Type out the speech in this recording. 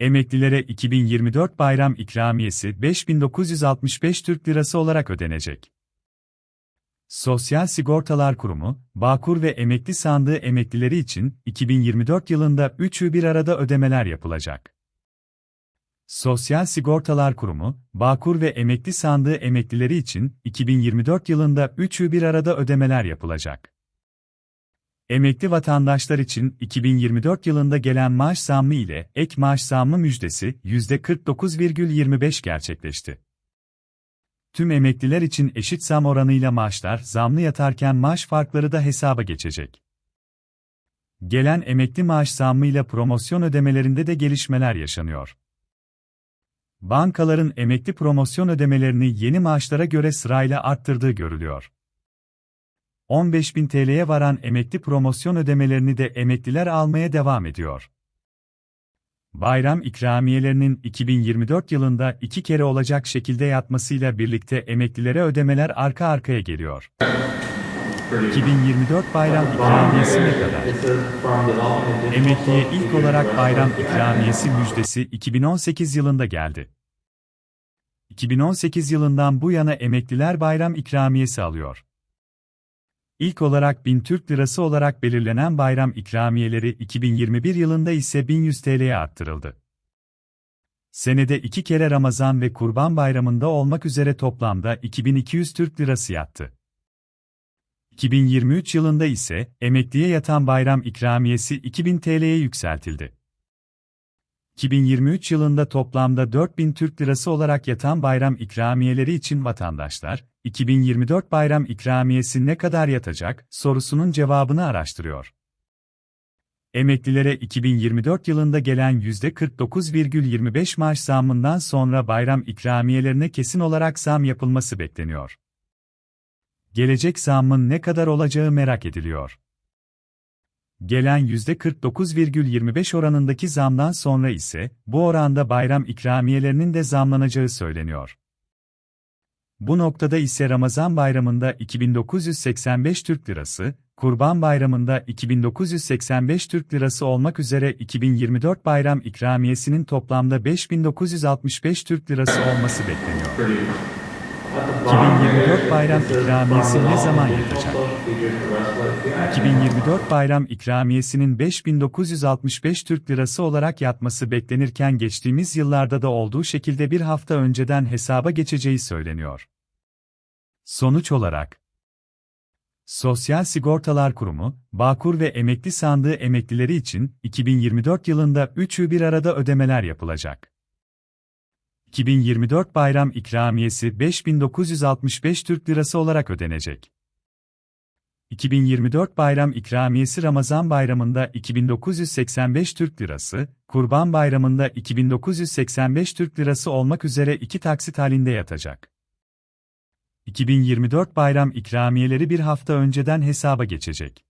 Emeklilere 2024 bayram ikramiyesi 5965 Türk Lirası olarak ödenecek. Sosyal Sigortalar Kurumu, Bağkur ve Emekli Sandığı emeklileri için 2024 yılında üçü bir arada ödemeler yapılacak. Sosyal Sigortalar Kurumu, Bağkur ve Emekli Sandığı emeklileri için 2024 yılında üçü bir arada ödemeler yapılacak. Emekli vatandaşlar için 2024 yılında gelen maaş zammı ile ek maaş zammı müjdesi %49,25 gerçekleşti. Tüm emekliler için eşit zam oranıyla maaşlar zamlı yatarken maaş farkları da hesaba geçecek. Gelen emekli maaş zammıyla promosyon ödemelerinde de gelişmeler yaşanıyor. Bankaların emekli promosyon ödemelerini yeni maaşlara göre sırayla arttırdığı görülüyor. 15.000 TL'ye varan emekli promosyon ödemelerini de emekliler almaya devam ediyor. Bayram ikramiyelerinin 2024 yılında iki kere olacak şekilde yatmasıyla birlikte emeklilere ödemeler arka arkaya geliyor. 2024 bayram ikramiyesi ne kadar? Emekliye ilk olarak bayram ikramiyesi müjdesi 2018 yılında geldi. 2018 yılından bu yana emekliler bayram ikramiyesi alıyor. İlk olarak 1000 Türk Lirası olarak belirlenen bayram ikramiyeleri 2021 yılında ise 1100 TL'ye arttırıldı. Senede iki kere Ramazan ve Kurban Bayramı'nda olmak üzere toplamda 2200 Türk Lirası yattı. 2023 yılında ise emekliye yatan bayram ikramiyesi 2000 TL'ye yükseltildi. 2023 yılında toplamda 4000 Türk Lirası olarak yatan bayram ikramiyeleri için vatandaşlar, 2024 bayram ikramiyesi ne kadar yatacak sorusunun cevabını araştırıyor. Emeklilere 2024 yılında gelen %49,25 maaş zammından sonra bayram ikramiyelerine kesin olarak zam yapılması bekleniyor. Gelecek zammın ne kadar olacağı merak ediliyor. Gelen %49,25 oranındaki zamdan sonra ise bu oranda bayram ikramiyelerinin de zamlanacağı söyleniyor. Bu noktada ise Ramazan bayramında 2985 Türk Lirası, Kurban Bayramı'nda 2985 Türk Lirası olmak üzere 2024 bayram ikramiyesinin toplamda 5965 Türk Lirası olması bekleniyor. 2024 bayram ikramiyesi ne zaman yatacak? 2024 bayram ikramiyesinin 5965 Türk Lirası olarak yatması beklenirken geçtiğimiz yıllarda da olduğu şekilde bir hafta önceden hesaba geçeceği söyleniyor. Sonuç olarak, Sosyal Sigortalar Kurumu, Bağkur ve Emekli Sandığı emeklileri için 2024 yılında üçü bir arada ödemeler yapılacak. 2024 bayram ikramiyesi 5965 Türk Lirası olarak ödenecek. 2024 bayram ikramiyesi Ramazan bayramında 2985 Türk Lirası, Kurban bayramında 2985 Türk Lirası olmak üzere iki taksit halinde yatacak. 2024 bayram ikramiyeleri bir hafta önceden hesaba geçecek.